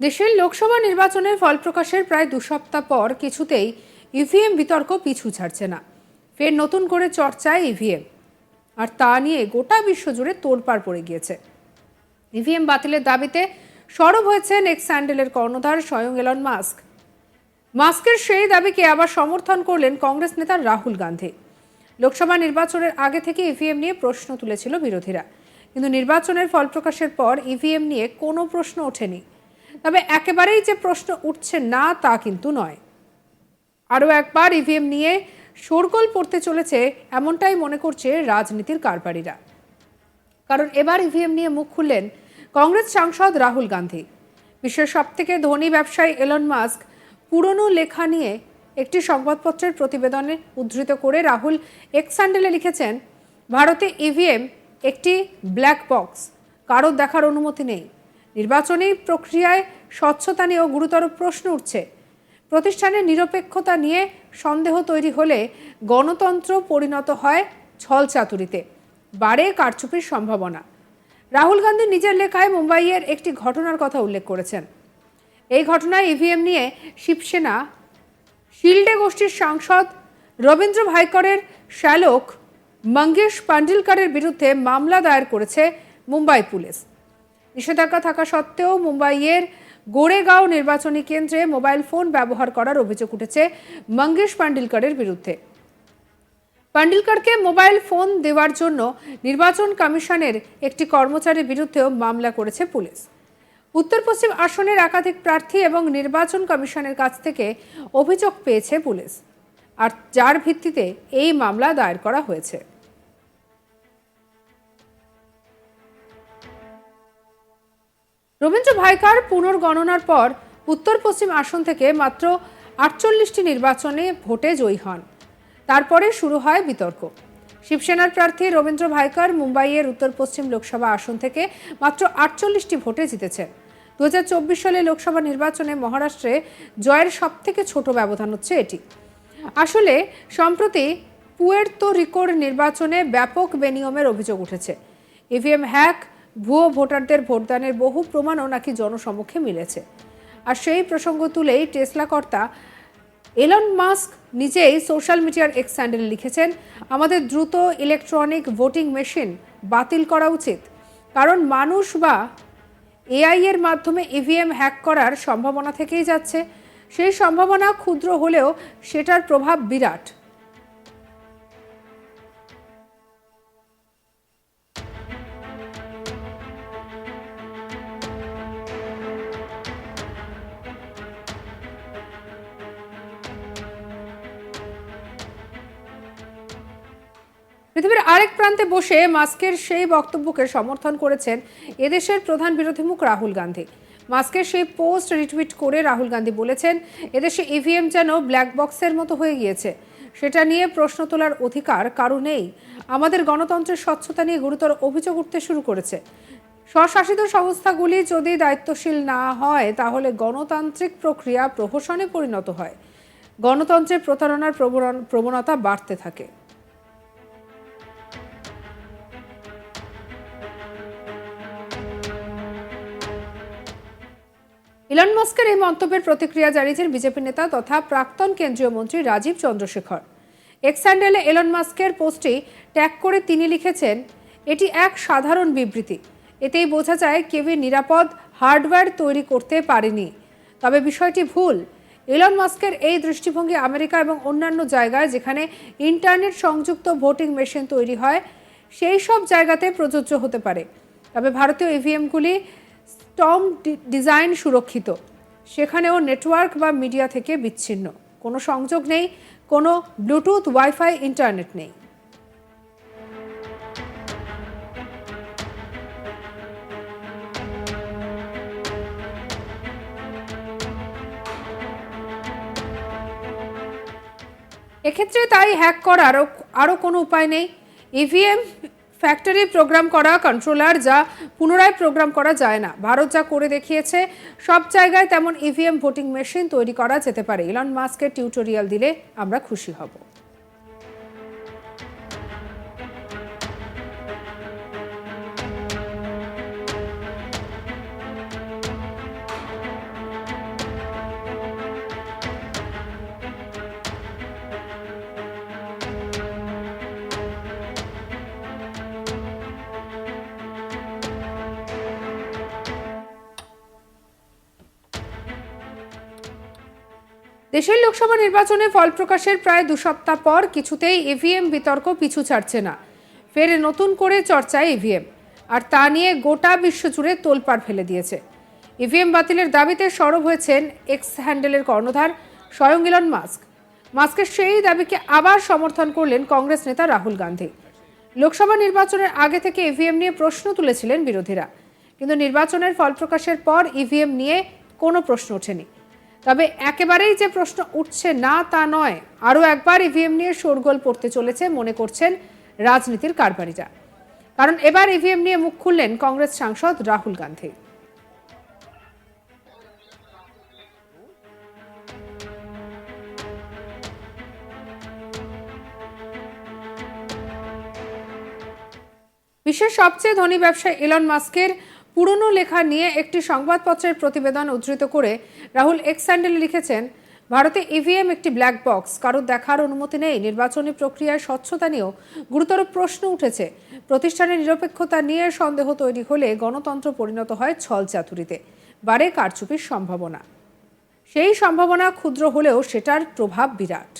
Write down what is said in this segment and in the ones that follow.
দেশের লোকসভা নির্বাচনের ফল প্রকাশের প্রায় দু সপ্তাহ পর কিছুতেই ইভিএম বিতর্ক পিছু ছাড়ছে না। ফের নতুন করে চর্চায় ইভিএম। আর তা নিয়ে গোটা বিশ্বজুড়ে তোড়পাড় পড়ে গিয়েছে। ইভিএম বাতিলের দাবিতে সরব হয়েছেন এক্স স্যান্ডেলের কর্ণধার স্বয়ং এলন মাস্ক। মাস্কের সেই দাবিকে আবার সমর্থন করলেন কংগ্রেস নেতা রাহুল গান্ধী। লোকসভা নির্বাচনের আগে থেকে ইভিএম নিয়ে প্রশ্ন তুলেছিল বিরোধীরা। কিন্তু নির্বাচনের ফল প্রকাশের পর ইভিএম নিয়ে কোনো প্রশ্ন ওঠেনি। তবে একেবারেই যে প্রশ্ন উঠছে না তা কিন্তু নয়। আরও একবার ইভিএম নিয়ে শোরগোল পড়তে চলেছে এমনটাই মনে করছে রাজনীতির কারবারিরা। কারণ এবার ইভিএম নিয়ে মুখ খুললেন কংগ্রেস সাংসদ রাহুল গান্ধী। বিশ্বের সবথেকে ধনী ব্যবসায়ী এলন মাস্ক পুরনো লেখা নিয়ে একটি সংবাদপত্রের প্রতিবেদনে উদ্ধৃত করে রাহুল এক্স স্যান্ডেলে লিখেছেন, ভারতে ইভিএম একটি ব্ল্যাক বক্স, কারও দেখার অনুমতি নেই। নির্বাচনী প্রক্রিয়ায় স্বচ্ছতা নিয়েও গুরুতর প্রশ্ন উঠছে। প্রতিষ্ঠানের নিরপেক্ষতা নিয়ে সন্দেহ তৈরি হলে গণতন্ত্র পরিণত হয় ছল চাতুরিতে। বাড়ে কারচুপির সম্ভাবনা। রাহুল গান্ধী নিজের লেখায় মুম্বাইয়ের একটি ঘটনার কথা উল্লেখ করেছেন। এই ঘটনায় ইভিএম নিয়ে শিবসেনা, শিল্ডে গোষ্ঠীর সাংসদ রবীন্দ্র ভাইকরের শ্যালক মঙ্গেশ পান্ডিলকারের বিরুদ্ধে মামলা দায়ের করেছে মুম্বাই পুলিশ। নিষেধাজ্ঞা থাকা সত্ত্বেও মুম্বাইয়ের গোরেগাঁও নির্বাচনী কেন্দ্রে মোবাইল ফোন ব্যবহার করার অভিযোগ উঠেছে মঙ্গেশ পান্ডিলকারের বিরুদ্ধে। পান্ডিলকারকে মোবাইল ফোন দেওয়ার জন্য নির্বাচন কমিশনের একটি কর্মচারীর বিরুদ্ধেও মামলা করেছে পুলিশ। উত্তর পশ্চিম আসনের একাধিক প্রার্থী এবং নির্বাচন কমিশনের কাছ থেকে অভিযোগ পেয়েছে পুলিশ। আর যার ভিত্তিতে এই মামলা দায়ের করা হয়েছে। রবীন্দ্র ভাইকার পুনর্গণনার পর উত্তর পশ্চিম আসন থেকে মাত্র আটচল্লিশটি নির্বাচনে ভোটে জয়ী হন। তারপরে শুরু হয় বিতর্ক। শিবসেনার প্রার্থী রবীন্দ্র ভাইকার মুম্বাইয়ের উত্তর পশ্চিম লোকসভা আসন থেকে মাত্র আটচল্লিশটি ভোটে জিতেছেন দু হাজার চব্বিশ সালে লোকসভা নির্বাচনে মহারাষ্ট্রে জয়ের সবথেকে ছোট ব্যবধান হচ্ছে এটি। আসলে সম্প্রতি পুয়ের্তো রিকোর নির্বাচনে ব্যাপক বেনিয়মের অভিযোগ উঠেছে। ইভিএম হ্যাক ভুয়ো ভোটারদের ভোটদানের বহু প্রমাণও নাকি জনসমক্ষে মিলেছে। আর সেই প্রসঙ্গ তুলেই টেসলা কর্তা এলন মাস্ক নিজেই সোশ্যাল মিডিয়ার এক্স স্যান্ডেলে লিখেছেন, আমাদের দ্রুত ইলেকট্রনিক ভোটিং মেশিন বাতিল করা উচিত। কারণ মানুষ বা এআই এর মাধ্যমে ইভিএম হ্যাক করার সম্ভাবনা থেকেই যাচ্ছে। সেই সম্ভাবনা ক্ষুদ্র হলেও সেটার প্রভাব বিরাট। পৃথিবীর আরেক প্রান্তে বসে মাস্কের সেই বক্তব্যকে সমর্থন করেছেন এদেশের প্রধান বিরোধী মুখ রাহুল গান্ধী। মাস্কের সেই পোস্ট রিটুইট করে রাহুল গান্ধী বলেছেন, এদেশে ইভিএম যেন ব্ল্যাক বক্সের মতো হয়ে গিয়েছে। সেটা নিয়ে প্রশ্ন তোলার অধিকার কারও নেই। আমাদের গণতন্ত্রের স্বচ্ছতা নিয়ে গুরুতর অভিযোগ উঠতে শুরু করেছে। স্বশাসিত সংস্থাগুলি যদি দায়িত্বশীল না হয়, তাহলে গণতান্ত্রিক প্রক্রিয়া প্রহসনে পরিণত হয়। গণতন্ত্রের প্রতারণার প্রবণ- প্রবণতা বাড়তে থাকে। ইলন মাস্কের এই মন্তব্যের প্রতিক্রিয়া জানিয়েছেন বিজেপি নেতা তথা প্রাক্তন কেন্দ্রীয় মন্ত্রী রাজীব চন্দ্রশেখর। এক্স এলন মাস্কের পোস্টে ট্যাগ করে তিনি লিখেছেন, এটি এক সাধারণ বিবৃতি। এতেই বোঝা যায় কেউই নিরাপদ হার্ডওয়্যার তৈরি করতে পারেনি। তবে বিষয়টি ভুল। এলন মাস্কের এই দৃষ্টিভঙ্গি আমেরিকা এবং অন্যান্য জায়গায় যেখানে ইন্টারনেট সংযুক্ত ভোটিং মেশিন তৈরি হয়, সেই সব জায়গাতে প্রযোজ্য হতে পারে। তবে ভারতীয় ইভিএমগুলি স্টম ডিজাইন সুরক্ষিত। সেখানেও নেটওয়ার্ক বা মিডিয়া থেকে বিচ্ছিন্ন। কোনো সংযোগ নেই, কোনো ব্লুটুথ, ওয়াইফাই, ইন্টারনেট নেই। এক্ষেত্রে তাই হ্যাক করার আরও কোনো উপায় নেই। ইভিএম ফ্যাক্টরি প্রোগ্রাম করা কন্ট্রোলার যা পুনরায় প্রোগ্রাম করা যায় না। ভারত যা করে দেখিয়েছে, সব জায়গায় তেমন ইভিএম ভোটিং মেশিন তৈরি করা যেতে পারে। ইলন মাস্কের টিউটোরিয়াল দিলে আমরা খুশি হব। দেশের লোকসভা নির্বাচনে ফল প্রকাশের প্রায় দু সপ্তাহ পর কিছুতেই ইভিএম বিতর্ক পিছু ছাড়ছে না। ফের নতুন করে চর্চায় ইভিএম আর তা নিয়ে গোটা বিশ্বজুড়ে তোলপাড় ফেলে দিয়েছে। ইভিএম বাতিলের দাবিতে সরব হয়েছেন এক্স হ্যান্ডেলের কর্ণধার স্বয়ং ইলন মাস্ক। মাস্কের সেই দাবিকে আবার সমর্থন করলেন কংগ্রেস নেতা রাহুল গান্ধী। লোকসভা নির্বাচনের আগে থেকে ইভিএম নিয়ে প্রশ্ন তুলেছিলেন বিরোধীরা। কিন্তু নির্বাচনের ফল প্রকাশের পর ইভিএম নিয়ে কোনো প্রশ্ন ওঠেনি। তবে একেবারেই যে প্রশ্ন উঠছে না তা নয়। আরও একবার ইভিএম নিয়ে শোরগোল পড়তে চলেছে মনে করছেন রাজনীতির কারবারিরা। কারণ এবার ইভিএম নিয়ে মুখ খুললেন কংগ্রেস সাংসদ রাহুল গান্ধী। বিশ্বের সবচেয়ে ধনী ব্যবসায়ী ইলন মাস্কের পুরনো লেখা নিয়ে একটি সংবাদপত্রের প্রতিবেদন উদ্ধৃত করে রাহুল এক্স স্যান্ডেলে লিখেছেন, ভারতে ইভিএম একটি ব্ল্যাক বক্স কারোর দেখার অনুমতি নেই। নির্বাচনী প্রক্রিয়ার স্বচ্ছতা নিয়েও গুরুতর প্রশ্ন উঠেছে। প্রতিষ্ঠানের নিরপেক্ষতা নিয়ে সন্দেহ তৈরি হলে গণতন্ত্র পরিণত হয় ছল চাতুরিতে। বারে কারচুপির সম্ভাবনা। সেই সম্ভাবনা ক্ষুদ্র হলেও সেটার প্রভাব বিরাট।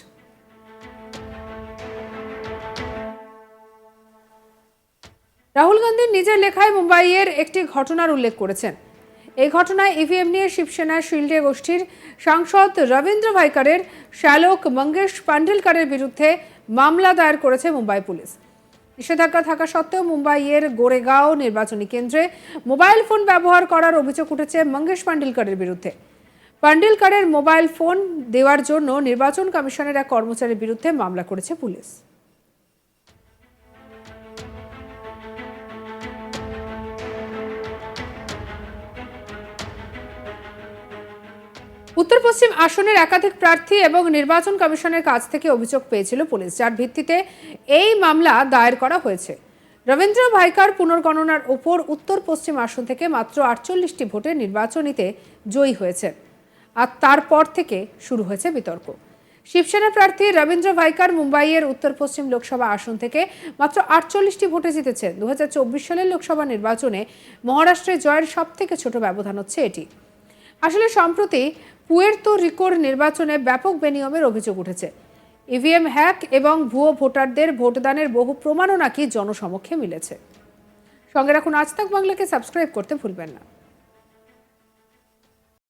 রাহুল গান্ধী নিজের লেখায় মুম্বাইয়ের একটি ঘটনার উল্লেখ করেছেন। এই ঘটনায় ইভিএম নিয়ে শিবসেনা শিল্ডে গোষ্ঠীর সাংসদ রবীন্দ্র ভাইকারের শ্যালক মঙ্গেশ পান্ডেলকারের বিরুদ্ধে মামলা দায়ের করেছে মুম্বাই পুলিশ। নিষেধাজ্ঞা থাকা সত্ত্বেও মুম্বাইয়ের গোরেগাঁও নির্বাচনী কেন্দ্রে মোবাইল ফোন ব্যবহার করার অভিযোগ উঠেছে মঙ্গেশ পান্ডেলকারের বিরুদ্ধে। পান্ডেলকারের মোবাইল ফোন দেওয়ার জন্য নির্বাচন কমিশনের এক কর্মচারীর বিরুদ্ধে মামলা করেছে পুলিশ। উত্তর পশ্চিম আসনের একাধিক প্রার্থী এবং নির্বাচন কমিশনের কাছ থেকে অভিযোগ পেয়েছিল পুলিশ, যার ভিত্তিতে এই মামলা দায়ের করা হয়েছে। রবীন্দ্র ভাইকার পুনর্গণনার ওপর উত্তর পশ্চিম আসন থেকে মাত্র আটচল্লিশটি ভোটে নির্বাচনীতে জয়ী হয়েছেন আর তারপর থেকে শুরু হয়েছে বিতর্ক। শিবসেনা প্রার্থী রবীন্দ্র ভাইকার মুম্বাইয়ের উত্তর পশ্চিম লোকসভা আসন থেকে মাত্র আটচল্লিশটি ভোটে জিতেছেন দু হাজার চব্বিশ সালের লোকসভা নির্বাচনে মহারাষ্ট্রে জয়ের সব থেকে ছোট ব্যবধান হচ্ছে এটি। আসলে সম্প্রতি পুয়ের্তো রিকোর নির্বাচনে ব্যাপক বেনিয়মের অভিযোগ উঠেছে। ইভিএম হ্যাক এবং ভুয়ো ভোটারদের ভোটদানের বহু প্রমাণও নাকি জনসমক্ষে মিলেছে। সঙ্গে রাখুন আজ তাক বাংলাকে, সাবস্ক্রাইব করতে ভুলবেন না।